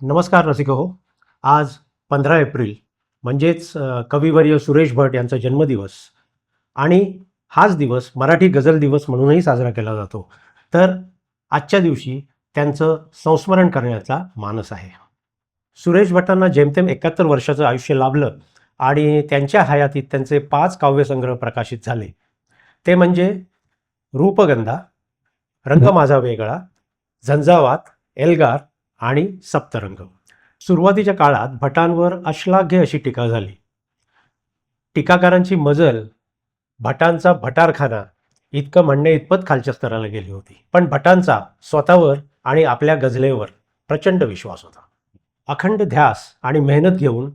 नमस्कार रसिक हो आज पंधरा एप्रिल म्हणजेच कविवर्य सुरेश भट यांचा जन्मदिवस. आणि हाच दिवस मराठी गझल दिवस म्हणूनही साजरा केला जातो. तर आजच्या दिवशी त्यांचं संस्मरण करण्याचा मानस आहे. सुरेश भटांना जेमतेम एकाहत्तर वर्षाचं आयुष्य लाभलं आणि त्यांच्या हयातीत त्यांचे पाच काव्यसंग्रह प्रकाशित झाले. ते म्हणजे रूपगंधा रंग माझा वेगळा झंझावात एल्गार आणि सप्तरंग. सुरुवातीच्या काळात भटांवर अश्लाघ्य अशी टीका झाली. टीकाकारांची मजल भटांचा भटारखाना इतकं म्हणणे इतपत खालच्या स्तराला गेली होती. पण भटांचा स्वतःवर आणि आपल्या गझलेवर प्रचंड विश्वास होता. अखंड ध्यास आणि मेहनत घेऊन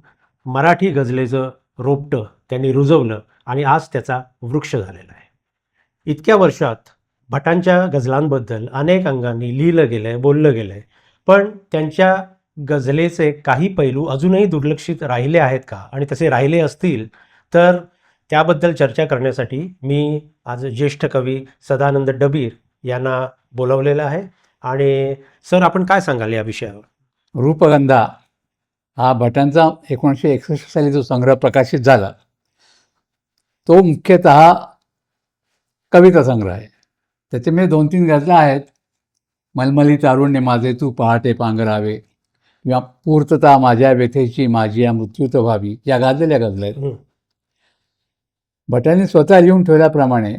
मराठी गझलेचं रोपटं त्यांनी रुजवलं आणि आज त्याचा वृक्ष झालेला आहे. इतक्या वर्षात भटांच्या गझलांबद्दल अनेक अंगांनी लिहिलं गेलं आहे बोललं गेलं आहे पण त्यांच्या गझलेचे काही पैलू अजूनही दुर्लक्षित राहिले आहेत का? आणि तसे राहिले असतील तर त्याबद्दल चर्चा करण्यासाठी मी आज ज्येष्ठ कवी सदानंद डबीर यांना बोलवलेलं आहे. आणि सर आपण काय सांगाल या विषयावर? रूपगंधा हा भटांचा एकोणीसशे एकसष्ट साली जो संग्रह प्रकाशित झाला तो मुख्यतः कविता संग्रह आहे. त्याच्यामध्ये दोन तीन गजला आहेत. मलमली तारुण्य माझे तू पहाटे पांघरावे. किंवा पूर्तता माझ्या व्यथेची माझी या मृत्यूत व्हावी. या गाजलेल्या गजला आहेत. भटांनी स्वतः लिहून ठेवल्याप्रमाणे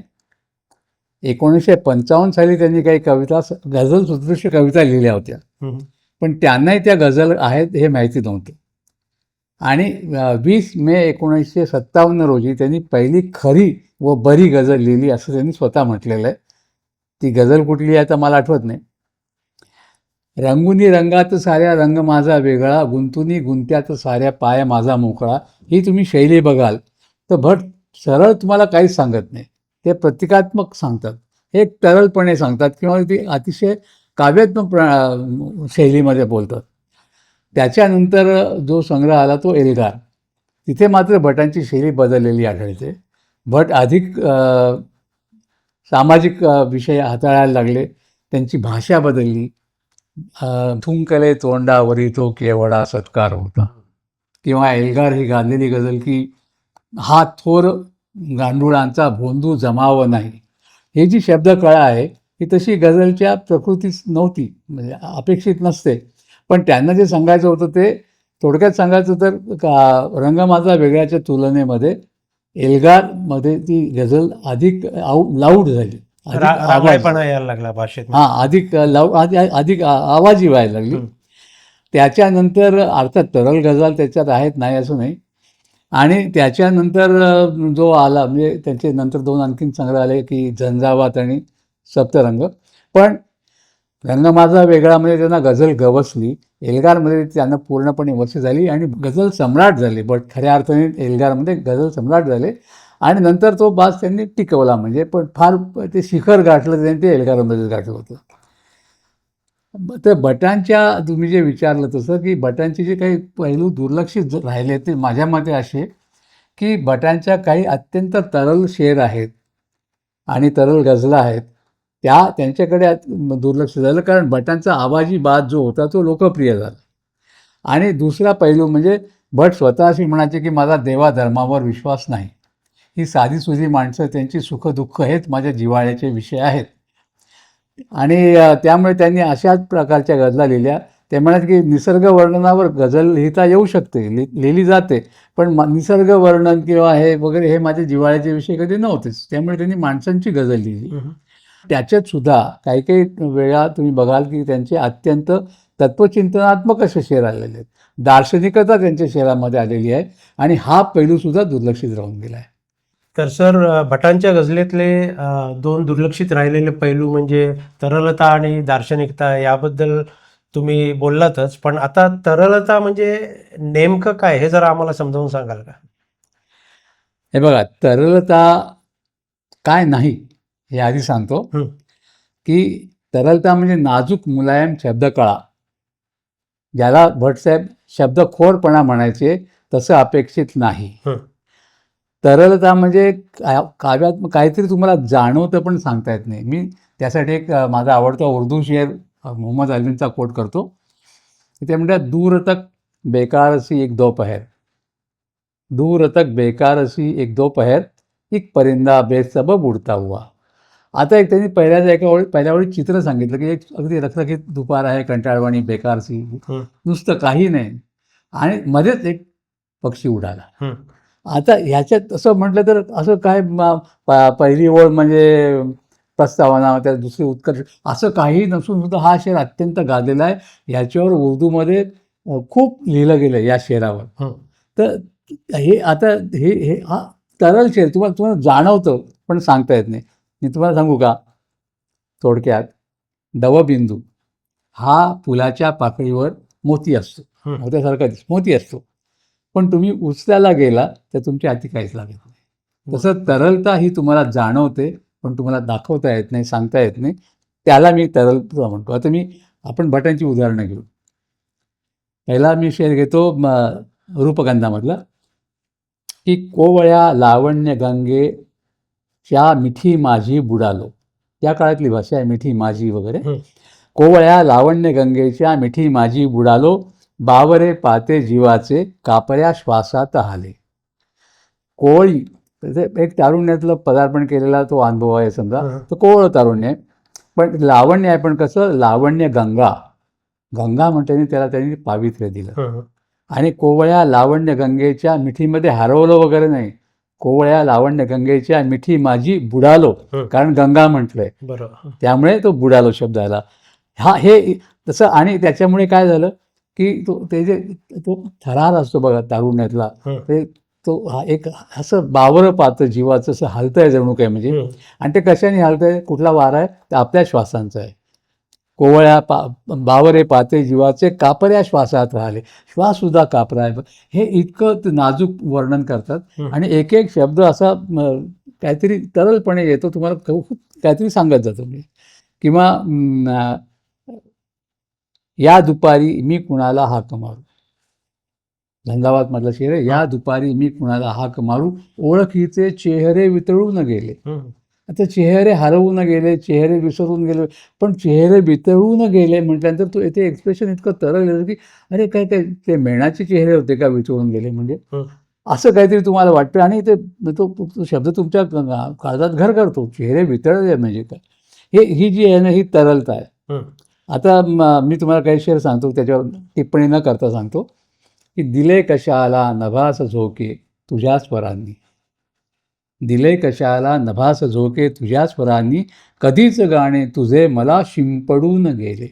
एकोणीसशे पंचावन्न साली त्यांनी काही कविता गझल सदृश्य कविता लिहिल्या होत्या. पण त्यांनाही त्या गझल आहेत हे माहिती नव्हतं. आणि वीस मे एकोणीसशे सत्तावन्न रोजी त्यांनी पहिली खरी व बरी गझल लिहिली असं त्यांनी स्वतः म्हटलेलं आहे. ती गझल कुठली आहे तर मला आठवत नाही. रंगुनी रंगात साऱ्या रंग माझा वेगळा गुंतुनी गुंत्यात साऱ्या पाया माझा मोकळा ही तुम्ही शैली बघाल तर भट सरळ तुम्हाला काहीच सांगत नाही. ते प्रतिकात्मक सांगतात. हे तरलपणे सांगतात किंवा ते अतिशय काव्यात्मक प्र शैलीमध्ये बोलतात. त्याच्यानंतर जो संग्रह आला तो एल्गार. तिथे मात्र भटांची शैली बदललेली आढळते. भट अधिक सामाजिक विषय हाताळायला लागले. त्यांची भाषा बदलली. थुंकले तोंडावरी तो केवडा सत्कार होता. किंवा एल्गार ही गाजलेली गझल की हा थोर गांडुळांचा भोंदू जमाव नाही. हे जी शब्दकळा आहे ही तशी गझलच्या प्रकृतीच नव्हती. म्हणजे अपेक्षित नसते. पण त्यांना जे सांगायचं होतं ते थोडक्यात सांगायचं तर का रंग माझा वेगळ्याच्या तुलनेमध्ये एल्गारमध्ये ती गझल अधिक आऊ लाऊड झाली. यायला लागला भाषेत. हां अधिक लाऊ अधिक आवाजी व्हायला लागली. त्याच्यानंतर अर्थात तरल गझल त्याच्यात आहेत नाही असं नाही. आणि त्याच्यानंतर जो आला म्हणजे त्यांचे नंतर दोन आणखीन संग्रह आले की झंझावात आणि सप्तरंग. पण रंग माझा वेगळा म्हणजे त्यांना गझल गवसली. एल्गारमध्ये त्यांना पूर्णपणे वर्ष झाली आणि गझल सम्राट झाले बट खऱ्या अर्थाने एल्गारमध्ये गझल सम्राट झाले. आणि नंतर तो बास त्यांनी टिकवला म्हणजे पण फार ते शिखर गाठलं त्यांनी ते एल्गारमध्येच गाठलं होतं. तर बटांच्या तुम्ही जे विचारलं तसं की बटांचे जे काही पैलू दुर्लक्षित राहिले ते माझ्या मते असे की बटांच्या काही अत्यंत तरल शेर आहेत आणि तरल गझला आहेत. त्या त्यांच्याकडे दुर्लक्ष झालं कारण भटांचा आवाजी बाद जो होता तो लोकप्रिय झाला. आणि दुसरा पैलू म्हणजे भट स्वतः अशी म्हणायचे की माझा देवा धर्मावर विश्वास नाही. ही साधीसुधी माणसं त्यांची सुखदुःख हेच माझ्या जिव्हाळ्याचे विषय आहेत. आणि त्यामुळे त्यांनी अशाच प्रकारच्या गजला लिहिल्या. ते म्हणत की निसर्ग वर्णनावर गझल लिहिता येऊ शकते लि लिहिली जाते पण निसर्ग वर्णन किंवा हे वगैरे हे माझ्या जिव्हाळ्याचे विषय कधी नव्हतेच. त्यामुळे त्यांनी माणसांची गझल लिहिली. त्याच्यात सुद्धा काही काही वेळा तुम्ही बघाल की त्यांचे अत्यंत तत्वचिंतनात्मक असे शेर आलेले आहेत. दार्शनिकता त्यांच्या शेरामध्ये आलेली आहे आणि हा पैलूसुद्धा दुर्लक्षित राहून गेला आहे तर सर भटांच्या गझलेतले दोन दुर्लक्षित राहिलेले पैलू म्हणजे तरलता आणि दार्शनिकता याबद्दल तुम्ही बोललातच पण आता तरलता म्हणजे नेमकं काय हे जरा आम्हाला समजावून सांगाल का? हे बघा तरलता काय नाही हे आधी सांगतो. की तरलता म्हणजे नाजूक मुलायम शब्दकळा. ज्याला भटसाहेब शब्दखोरपणा म्हणायचे तसं अपेक्षित नाही. तरलता म्हणजे काव्यात काहीतरी तुम्हाला जाणवतं पण सांगता येत नाही. मी त्यासाठी एक माझा आवडता उर्दू अ, मोहम्मद अल्वींचा कोट करतो. ते म्हणतात दूर तक बेकार असी एक दोपहर दूर तक बेकार असी एक दोपहर एक परिंदा बेसबब उडता हुआ. आता एक त्यांनी पहिल्याच एका ओळी पहिल्या वेळी चित्र सांगितलं की एक अगदी रखरखीत दुपार आहे कंटाळवाणी बेकारसी. नुसतं काही नाही आणि मध्येच एक पक्षी उडाला. आता ह्याच्यात असं म्हटलं तर असं काय पहिली ओळ म्हणजे प्रस्तावना त्या दुसरी उत्कर्ष असं काही नसून सुद्धा हा शेर अत्यंत गाजलेला आहे ह्याच्यावर उर्दूमध्ये खूप लिहिलं गेलं या शेरावर हं. तर हे आता हे हे हा तरल शेर तुम्हाला तुम्हाला जाणवतं पण सांगता येत नाही मी तुम्हाला सांगू का? थोडक्यात दवबिंदू हा फुलाच्या पाकळीवर मोती असतो. मोत्यासारखा दिस मोती असतो. पण तुम्ही उचलायला गेला तर तुमच्या हाती काहीच लागत नाही. तसं तरलता ही तुम्हाला जाणवते पण तुम्हाला दाखवता येत नाही सांगता येत नाही. त्याला मी तरलता म्हणतो. आता मी आपण भटांची उदाहरणं घेऊ. पहिला मी शेर घेतो रूपगंधामधला. की कोवळ्या लावण्य गंगेच्या मिठी माझी बुडालो. या काळातली भाषा आहे मिठी माझी वगैरे. कोवळ्या लावण्य गंगेच्या मिठी माझी बुडालो बावरे पाते जीवाचे कापऱ्या श्वासात हाले कोवळी त्याचे एक तारुण्यातलं पदार्पण केलेला तो अनुभव आहे समजा. तो कोवळ तारुण्य आहे. पण लावण्य आहे पण कसं? लावण्य गंगा. गंगा म्हणताना त्याला त्यांनी पावित्र्य दिलं. आणि कोवळ्या लावण्य गंगेच्या मिठीमध्ये हरवलं वगैरे नाही. कोवळ्या लावण्य गंगेच्या मिठी माझी बुडालो. कारण गंगा म्हटलंय. त्यामुळे तो बुडालो शब्द आला. हा हे तसं आणि त्याच्यामुळे काय झालं की तो ते जे तो थरार असतो बघा तारुण्यातला. ते तो हा एक असं बावरं पाहतं जीवाचं असं हलतंय जणू काय म्हणजे. आणि ते कशाने हलतंय? कुठला वारा आहे? ते आपल्या श्वासांचा आहे. कोवळ्या पा बावरे पाते जीवाचे कापऱ्या श्वासात राहिले. श्वास सुद्धा कापरा आहे हे इतकं नाजूक वर्णन करतात. आणि एक एक शब्द असा काहीतरी तरलपणे येतो. तुम्हाला खूप काहीतरी सांगत जातो मी किंवा या दुपारी मी कुणाला हाक मारू? झंझावात मधला शेर आहे. या दुपारी मी कुणाला हाक मारू? ओळखीचे चेहरे वितळून गेले. आता चेहरे हरवून गेले चेहरे विसरून गेले पण चेहरे वितळून गेले म्हटल्यानंतर तो येथे एक्सप्रेशन इतकं तरल येतं की अरे काय काय ते मेणाचे चेहरे होते का वितळून गेले म्हणजे हं. असं काहीतरी तुम्हाला वाटतं आणि ते तो तो शब्द तुमच्या काळजात घर करतो चेहरे वितळले म्हणजे काय हे ही जी आहे ना ही तरलता आहे. आता म- मी तुम्हाला काही शेअर सांगतो त्याच्यावर टिप्पणी न करता सांगतो की दिले कशाला नभास झोके तुझ्या स्वरांनी दिले कशाला नभास झोके तुझ्या स्वरांनी. कधीच गाणे तुझे मला शिंपडून गेले.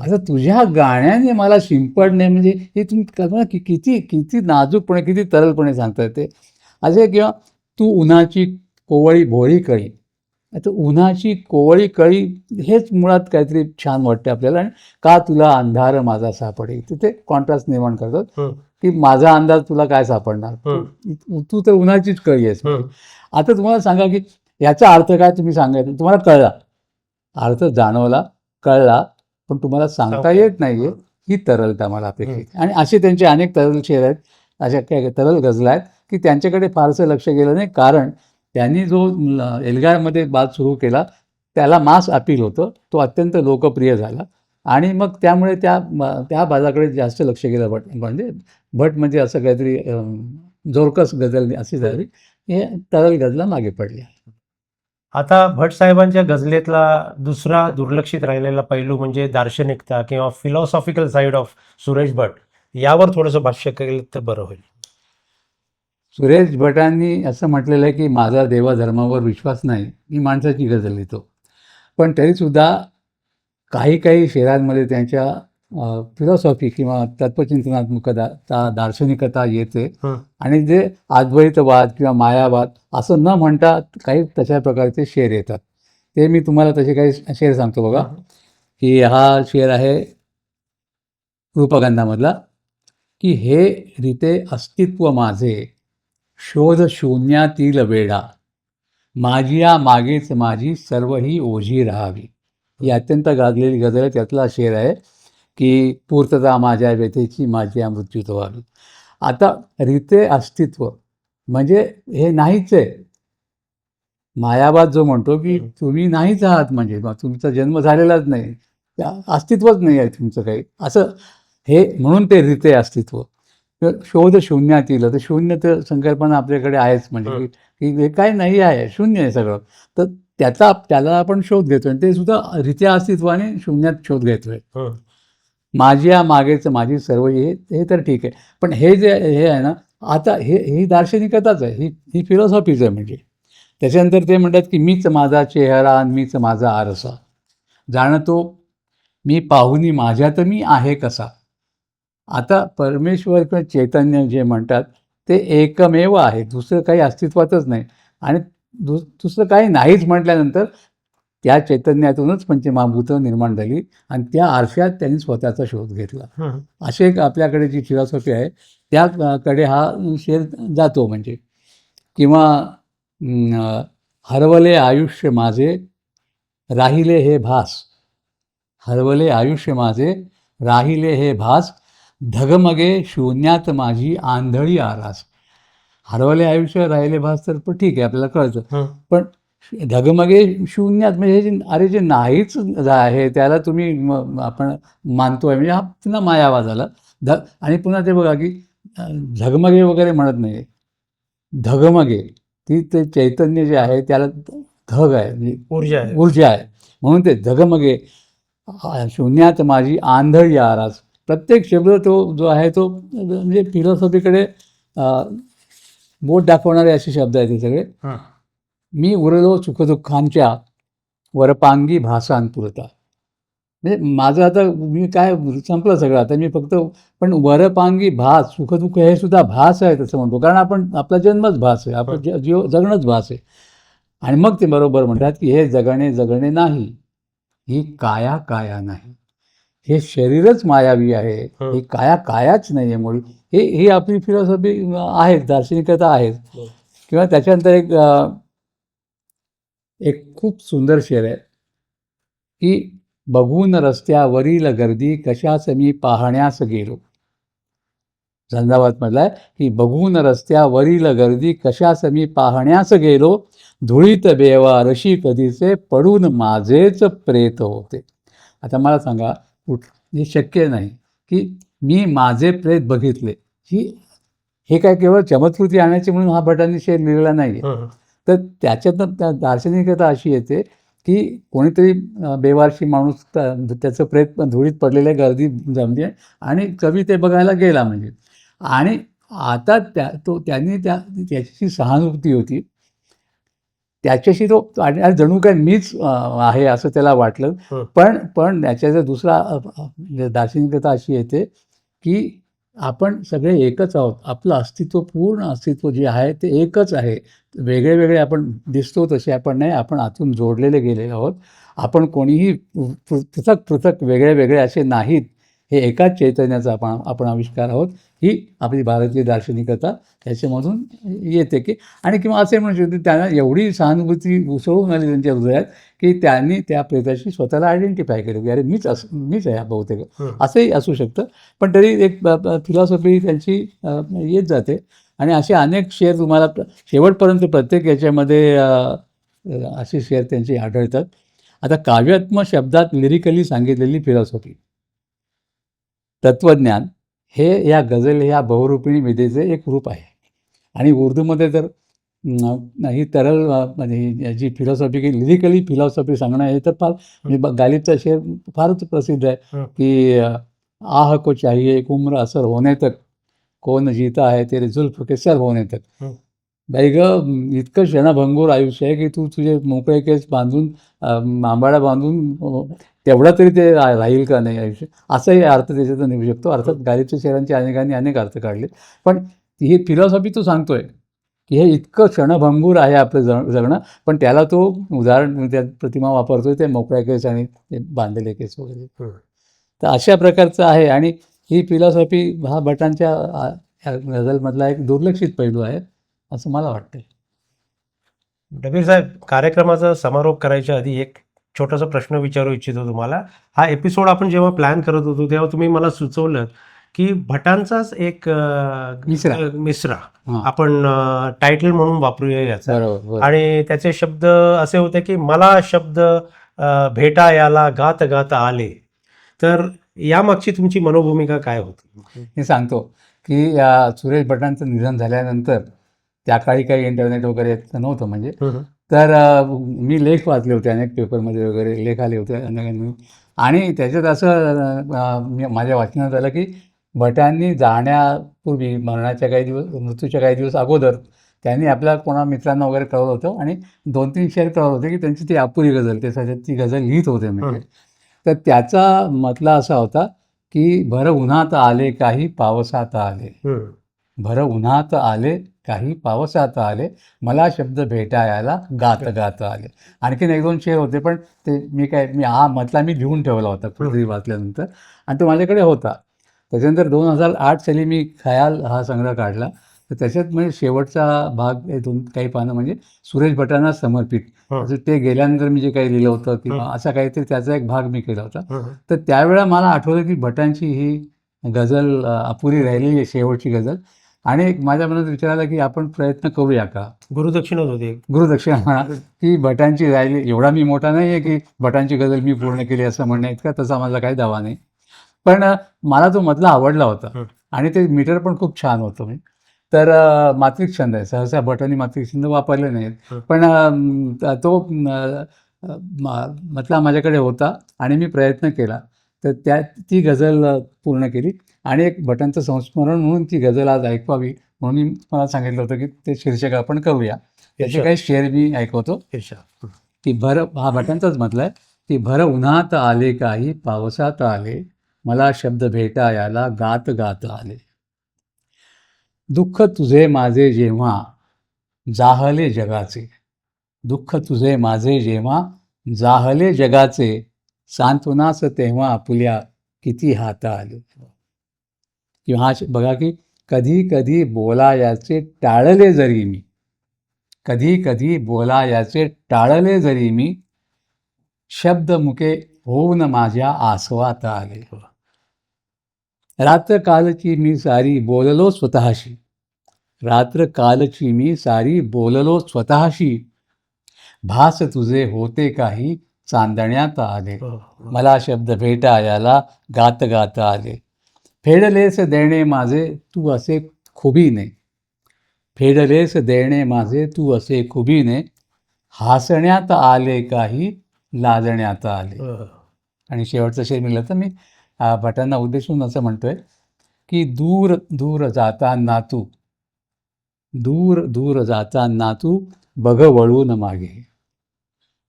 आता तुझ्या गाण्याने मला शिंपडणे म्हणजे हे तुम्ही की किती किती नाजूकपणे किती तरलपणे सांगता येते असे किंवा तू उन्हाची कोवळी भोळी कळी. आता उन्हाची कोवळी कळी हेच मुळात काहीतरी छान वाटते आपल्याला आणि का तुला अंधार माझा सापडे तिथे कॉन्ट्रास्ट निर्माण करतात. की माझा अंदाज तुला काय सापडणार? तू तर उन्हाचीच कळी आहेस. आता तुम्हाला सांगा की याचा अर्थ काय तुम्ही सांगायचं? तुम्हाला कळला. अर्थ जाणवला कळला पण तुम्हाला सांगता येत नाहीये ही तरलता मला अपेक्षित. आणि असे त्यांचे अनेक तरल शेर आहेत अशा काय तरल गजला आहेत की त्यांच्याकडे फारसं लक्ष गेलं नाही. कारण त्यांनी जो एल्गारमध्ये बाद सुरू केला त्याला मास अपील होतं. तो अत्यंत लोकप्रिय झाला. आणि मग त्यामुळे त्या त्या बाजाकडे जास्त लक्ष गेलं. भट म्हणजे भट म्हणजे असं काहीतरी जोरकस गझल अशी झाली. हे तरल गजला मागे पडले. आता भट साहेबांच्या गझलेतला दुसरा दुर्लक्षित राहिलेला पैलू म्हणजे दार्शनिकता किंवा philosophical side of Suresh Bhat यावर थोडंसं भाष्य केलं तर बरं होईल. सुरेश भटांनी असं म्हटलेलं आहे की माझा देवा धर्मावर विश्वास नाही मी माणसाची गझल लिहितो. पण तरीसुद्धा काही काही शेरांमध्ये त्यांच्या फिलॉसॉफी किंवा तत्वचिंतनात्मकता ता दार्शनिकता येते. आणि जे अद्वैतवाद किंवा मायावाद असं न म्हणता काही तशा प्रकारचे शेर येतात ते मी तुम्हाला तसे काही शेर सांगतो बघा की हा शेर आहे रूपगंधामधला की हे रीते अस्तित्व माझे शोध शून्यातील वेढा माझिया मागेच माझी सर्व ही ओझी राहावी ही अत्यंत गाजलेली गजल आहे त्यातला शेर आहे की पूर्तता माझ्या व्यथेची माझी मृत्यूत व्हावी आता रीते अस्तित्व म्हणजे हे नाहीच आहे. मायावाद जो म्हणतो की. तुम्ही नाहीच आहात म्हणजे तुमचा जन्म झालेलाच नाही. अस्तित्वच नाही आहे तुमचं काही. असं हे म्हणून ते रीते अस्तित्व. तर शोध शून्यात येईल तर शून्य तर संकल्पना आपल्याकडे आहेच म्हणजे. की हे काय नाही आहे शून्य आहे सगळं. तर त्याचा त्याला आपण शोध घेतोय आणि ते सुद्धा रित्या अस्तित्वाने शून्यात शोध घेतोय. माझी माझ्या मागेचं माझी सर्व हे हे तर ठीक आहे. पण हे जे हे आहे ना आता हे ही दार्शनिकताच आहे. ही ही फिलॉसॉफीच आहे म्हणजे. त्याच्यानंतर ते म्हणतात की मीच माझा चेहरा आणि मीच माझा आरसा. जाणतो मी पाहुनी माझ्यात मी आहे कसा? आता परमेश्वर किंवा चैतन्य जे म्हणतात ते एकमेव आहे. दुसरं काही अस्तित्वातच नाही. आणि दु दुसरं काही नाहीच म्हटल्यानंतर त्या चैतन्यातूनच पंचमहाभूतं निर्माण झाली आणि त्या आरशात त्यांनी स्वतःचा शोध घेतला. असे एक आपल्याकडे जी फिलॉसॉफी आहे त्याकडे हा शेर जातो म्हणजे. किंवा हरवले आयुष्य माझे राहिले हे भास. हरवले आयुष्य माझे राहिले हे भास. धगमगे शून्यात माझी आंधळी आरास. हरवले आयुष्य राहिले भास तर ठीक आहे आपल्याला कळतं. पण ढगमगे शून्यात म्हणजे हे जे अरे जे नाहीच आहे त्याला तुम्ही म- आपण मानतोय म्हणजे हा पुन्हा मायावाद आला ध आणि पुन्हा ते बघा की झगमगे वगैरे म्हणत नाही. धगमगे ती ते चैतन्य जे आहे त्याला धग आहे म्हणजे ऊर्जा आहे. ऊर्जा आहे. म्हणून ते धगमगे शून्यात माझी आंधळी आरास. प्रत्येक शब्द तो जो आहे तो म्हणजे फिलॉसॉफीकडे बोट दाखवणारे असे शब्द आहेत हे सगळे. मी उरलो सुखदुःखांच्या वरपांगी भासांपुरता. म्हणजे माझं आता मी काय संपलं सगळं आता मी फक्त पण वरपांगी भास सुखदुःख हे सुद्धा भास आहे तसं म्हणतो. कारण आपण आपला जन्मच भास आहे आपलं ज- जीव जगणंच भास आहे. आणि मग ते बरोबर म्हणतात की हे जगणे जगणे नाही. ही काया काया नाही. हे शरीरच मायावी आहे. हं. काया कायाच नाही आहे मुळी. हे ही आपली फिलॉसॉफी आहे दार्शनिकता आहे हो. किंवा त्याच्यानंतर एक एक खूप सुंदर शेर आहे. की बघून रस्त्यावरील गर्दी कशाच मी पाहण्यास गेलो. झंझावात म्हटलाय की बघून रस्त्यावरील गर्दी कशास मी पाहण्यास गेलो. धुळीत बेवा रशी कधीचे पडून माझेच प्रेत होते. आता मला सांगा कुठ हे शक्य नाही की मी माझे प्रेत बघितले. ही हे काय केवळ चमत्कृती आणायची म्हणून हा भटांनी शेर लिहिलेला नाही तर त्याच्यातनं त्या दार्शनिकता अशी येते की कोणीतरी बेवारशी माणूस त्या- त्याचं प्रेत धुळीत पडलेल्या गर्दी जमली आहे आणि कवी ते बघायला गेला म्हणजे. आणि आता त्या तो त्यांनी त्या त्याची सहानुभूती होती. त्याच्याशी तो आणि जणू काय मीच आहे असं त्याला वाटलं. पण पण त्याच्याचा दुसरा दार्शनिकता अशी येते की आपण सगळे एकच आहोत. आपलं अस्तित्व पूर्ण अस्तित्व जे आहे ते एकच आहे. वेगळे वेगळे आपण दिसतो तसे आपण नाही. आपण आतून जोडलेले गेलेले आहोत. आपण कोणीही पृथक पृथक वेगळे वेगळे असे नाहीत. हे एकाच चैतन्याचा आपण आपण आविष्कार आहोत. ही आपली भारतीय दार्शनिकता त्याच्यामधून येते की आणि किंवा असे म्हणू शकतो त्यांना एवढी सहानुभूती उसळून आली त्यांच्या हृदयात की त्यांनी त्या प्रेताशी स्वतःला आयडेंटिफाय केलं की अरे मीच अस मीच आहे बहुतेक. असंही असू शकतं. पण तरी एक फिलॉसॉफी त्यांची येत जाते. आणि असे अनेक शेअर तुम्हाला प्र- शेवटपर्यंत प्रत्येक याच्यामध्ये असे शेअर त्यांचे आढळतात. आता काव्यात्म शब्दात लिरिकली सांगितलेली फिलॉसॉफी तत्त्वज्ञान हे या गझल ह्या बहुरूपिणी विधेचे एक रूप आहे आणि उर्दूमध्ये तर ही तरल म्हणजे जी फिलॉसॉफी की लिरिकली फिलॉसॉफी सांगणं हे तर फार म्हणजे गालिबचा शेर फारच प्रसिद्ध आहे. की आह को चाहिए एक उम्र असर होने तक कोण जीता आहे तेरे जुल्फ के सर होने तक. बाई ग इतकं क्षणभंगूर आयुष्य आहे की तू तुझे मोकळे केस बांधून आंबाडा बांधून तेवढा तरी ते राहील का नाही आयुष्य? असाही अर्थ त्याच्यातून निघू शकतो. अर्थात गालिबच्या शेरांचे अनेकांनी अनेक अर्थ काढले. पण ही फिलॉसॉफी तो सांगतोय की हे इतकं क्षणभंगूर आहे आपलं जग जगणं. पण त्याला तो उदाहरण त्या प्रतिमा वापरतोय ते मोकळ्या केस आणि ते बांधलेले केस वगैरे. तर अशा प्रकारचं आहे. आणि ही फिलॉसॉफी हा भटांच्या गझलमधला एक दुर्लक्षित पैलू आहे असं मला वाटतं डबीर साहेब कार्यक्रमाचा समारोप करायच्या आधी एक छोटासा प्रश्न विचारू इच्छितो तुम्हाला. हा एपिसोड आपण जेव्हा प्लॅन करत होतो तेव्हा तुम्ही मला सुचवलं की भटांचाच एक मिसरा हां. आपण टायटल म्हणून वापरूया याचा. आणि त्याचे शब्द असे होते की मला शब्द भेटा याला गात गात आले. तर यामागची तुमची मनोभूमिका काय होती? मी सांगतो की सुरेश भटांचं निधन झाल्यानंतर त्या काळी काही इंटरनेट वगैरे नव्हतं म्हणजे तर मी लेख वाचले होते अनेक पेपरमध्ये वगैरे लेख आले होते अनेकांनी आणि त्याच्यात असं माझ्या वाचनात आलं की भटांनी जाण्यापूर्वी मरणाच्या काही दिवस मृत्यूच्या काही दिवस अगोदर त्यांनी आपल्या कोणा मित्रांना वगैरे कळवलं होतं आणि दोन तीन शेअर कळवलं होते की त्यांची ती अपुरी गझल ते सध्या ती गझल लिहित होते म्हणजे तर त्याचा मतला असा होता की भर उन्हात आले काही पावसात आले. भर उन्हात आले काही पावसात आले मला शब्द भेटायला गात गात आले. आणखीन एक दोन शेर होते पण ते मी काय मी हा मतला मी लिहून ठेवला होता कुठेतरी वाचल्यानंतर. आणि तो माझ्याकडे होता. त्याच्यानंतर दोन हजार आठ साली मी खयाल हा संग्रह काढला. तर त्याच्यात म्हणजे शेवटचा भाग दोन काही पानं म्हणजे सुरेश भटांना समर्पित. ते गेल्यानंतर मी जे काही लिहिलं होतं किंवा असा काहीतरी त्याचा एक भाग मी केला होता. तर त्यावेळेला मला आठवलं की भटांची ही गझल अपुरी राहिलेली आहे शेवटची गझल. आणि एक माझ्या मनात विचार आला की आपण प्रयत्न करूया का? गुरुदक्षिणाच होते. गुरुदक्षिणा म्हणा की भटांची राहिली एवढा मी मोठा नाही आहे की भटांची गझल मी पूर्ण केली असं म्हणणं इतका तसा माझा काही दावा नाही. पण मला तो मधला आवडला होता. आणि ते मीटर पण खूप छान होतं. मी तर अ, मात्रिक छंद आहे. सहसा भटांनी मात्रिक छंद वापरले नाहीत. पण त- तो म, अ, म- मतला माझ्याकडे होता आणि मी प्रयत्न केला. तर त्या ती गझल पूर्ण केली. आणि एक भटांचं संस्मरण म्हणून ती गझल आज ऐकवावी म्हणून मी मला सांगितलं होतं की ते शीर्षक आपण करूया. त्याचे. काही शेअर मी ऐकवतो. की भर हा भटांचाच म्हटलंय की भर उन्हात आले काही पावसात आले. मला शब्द भेटायाला गात गात आले. दुःख तुझे माझे जेव्हा जाहले जगाचे. दुःख तुझे माझे जेव्हा जाहले जगाचे. सांत्वनास तेव्हा आपुल्या किती हात आले. किंवा हा बघा की कधी कधी बोलायाचे टाळले जरी मी कधी कधी बोलायाचे टाळले जरी मी शब्द मुके होऊन माझ्या आसवात आले. रात्र कालची मी सारी बोललो स्वतःशी रात्र कालची मी सारी बोललो स्वतःशी भास तुझे होते काही चांदण्यात आले. हो. मला शब्द भेटायाला गात गात आले. फेडलेस देणे माझे तू असे खुबीने फेडलेस देणे माझे तू असे खुबीने हसण्यात आले काही लाजण्यात आले. हो. आणि शेवटचं शेर मिळलं तर मी भटांना उद्देशून असं म्हणतोय की दूर दूर जाताना तू दूर दूर जाताना तू बघ वळून मागे.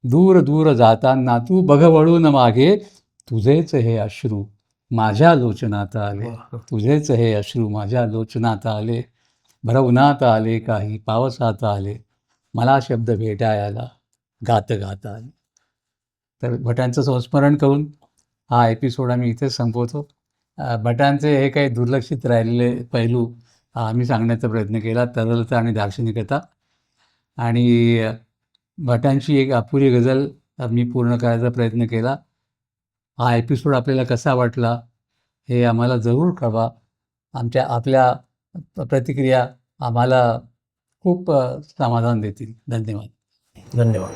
दूर दूर जाताना तू बघ वळून मागे. तुझेच हे अश्रू माझ्या लोचनात आले. तुझेच हे अश्रू माझ्या लोचनात आले. भर उन्हात आले काही पावसात आले. मला शब्द भेटायला गात गात आले. तर भटांचं संस्मरण करून हा एपिसोड आम्ही इथेच संपवतो. भटांचे हे काही दुर्लक्षित राहिलेले पैलू आम्ही सांगण्याचा प्रयत्न केला. तरलता आणि दार्शनिकता. आणि भटांची एक अपुरी गझल अ, मी पूर्ण करायचा प्रयत्न केला. हा एपिसोड आपल्याला कसा वाटला हे आम्हाला जरूर कळवा. आमच्या आपल्या प्रतिक्रिया आम्हाला खूप समाधान देतील. धन्यवाद. धन्यवाद.